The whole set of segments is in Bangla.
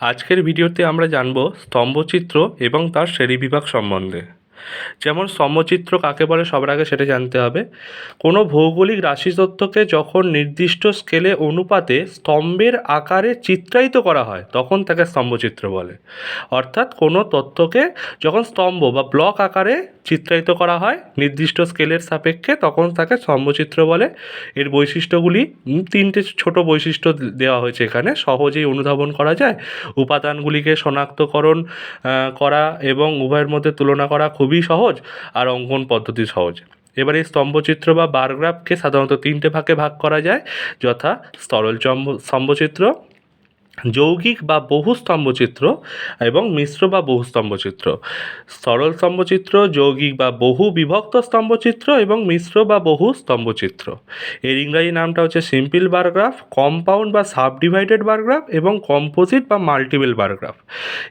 আজকের ভিডিওতে আমরা জানব স্তম্ভচিত্র এবং তার শ্রেণীবিভাগ সম্বন্ধে। যেমন স্তম্ভচিত্র কাকে বলে সবার আগে সেটা জানতে হবে। কোনো ভৌগোলিক রাশিতত্ত্বকে যখন নির্দিষ্ট স্কেলে অনুপাতে স্তম্ভের আকারে চিত্রায়িত করা হয়, তখন তাকে স্তম্ভচিত্র বলে। অর্থাৎ কোনো তথ্যকে যখন স্তম্ভ বা ব্লক আকারে চিত্রায়িত করা হয়, নির্দিষ্ট স্কেলের সাপেক্ষে তখন তাকে স্তম্ভচিত্র বলে। এর বৈশিষ্ট্যগুলি তিনটে ছোট বৈশিষ্ট্য দেওয়া হয়েছে এখানে। সহজেই অনুধাবন করা যায়। উপাদানগুলিকে শনাক্তকরণ করা এবং উভয়ের মধ্যে তুলনা করা খুবই সহজ আর অঙ্কন পদ্ধতি সহজ। এবার এই স্তম্ভচিত্র বা বারগ্রাফকে সাধারণত তিনটে ভাগে ভাগ করা যায়, যথা সরল স্তম্ভচিত্র যৌগিক বা বহু স্তম্ভচিত্র এবং মিশ্র বা বহু স্তম্ভচিত্র। সরল স্তম্ভচিত্র, যৌগিক বা বহু বিভক্ত স্তম্ভচিত্র এবং মিশ্র বা বহু স্তম্ভচিত্র। এর ইংরাজি নামটা হচ্ছে সিম্পল বারগ্রাফ কম্পাউন্ড বা সাবডিভাইডেড বারগ্রাফ এবং কম্পোজিট বা মাল্টিপল বারগ্রাফ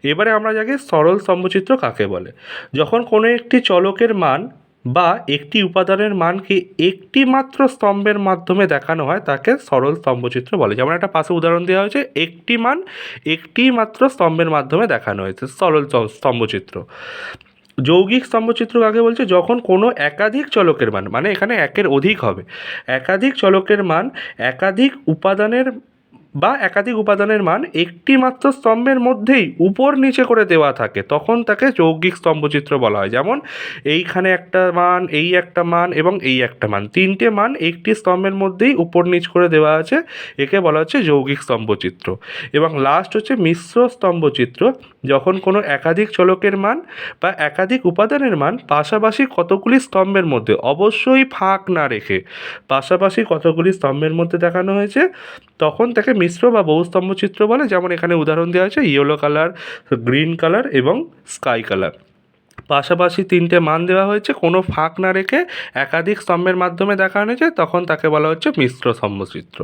এবারে আমরা জানি সরল স্তম্ভচিত্র কাকে বলে? যখন কোনো একটি চলকের মান বা একটি উপাদানের মানকে একটি মাত্র স্তম্ভের মাধ্যমে দেখানো হয়, তাকে সরল স্তম্ভচিত্র বলে। যেমন একটা পাশে উদাহরণ দেওয়া হয়েছে, একটি মান একটি মাত্র স্তম্ভের মাধ্যমে দেখানো হয়েছে, সরল স্তম্ভচিত্র। যৌগিক স্তম্ভচিত্র কাকে বলছে? যখন কোনো একাধিক চলকের মান মানে এখানে একের অধিক হবে, একাধিক চলকের মান, একাধিক উপাদানের বা একাধিক উপাদানের মান একটি মাত্র স্তম্ভের মধ্যেই উপর নিচে করে দেওয়া থাকে, তখন তাকে যৌগিক স্তম্ভচিত্র বলা হয়। যেমন, এইখানে একটা মান, এই একটা মান এবং এই একটা মান। তিনটে মান একটি স্তম্ভের মধ্যেই উপর নিচ করে দেওয়া আছে, একে বলা হচ্ছে যৌগিক স্তম্ভচিত্র। এবং লাস্ট হচ্ছে মিশ্র স্তম্ভচিত্র, যখন কোনো একাধিক চলকের মান বা একাধিক উপাদানের মান পাশাপাশি কতগুলি স্তম্ভের মধ্যে, অবশ্যই ফাঁক না রেখে পাশাপাশি কতগুলি স্তম্ভের মধ্যে দেখানো হয়েছে, তখন তাকে মিশ্র বা বহুস্তম্ভ চিত্র বলে, যেমন এখানে উদাহরণ দেওয়া আছে ইয়েলো কালার গ্রিন কালার এবং স্কাই কালার পাশাপাশি তিনটে মান দেওয়া হয়েছে, কোনো ফাঁক না রেখে একাধিক স্তম্ভের মাধ্যমে দেখানো হয়েছে, তখন তাকে বলা হচ্ছে মিশ্র স্তম্ভচিত্র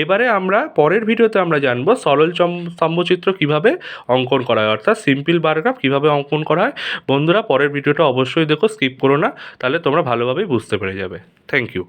এবারে আমরা পরের ভিডিওতে আমরা জানব সরল স্তম্ভচিত্র কীভাবে অঙ্কন করা হয়, অর্থাৎ সিম্পল বারগ্রাফ কীভাবে অঙ্কন করা হয়। বন্ধুরা, পরের ভিডিওটা অবশ্যই দেখো স্কিপ করো না, তাহলে তোমরা ভালোভাবেই বুঝতে পেরে যাবে। Thank you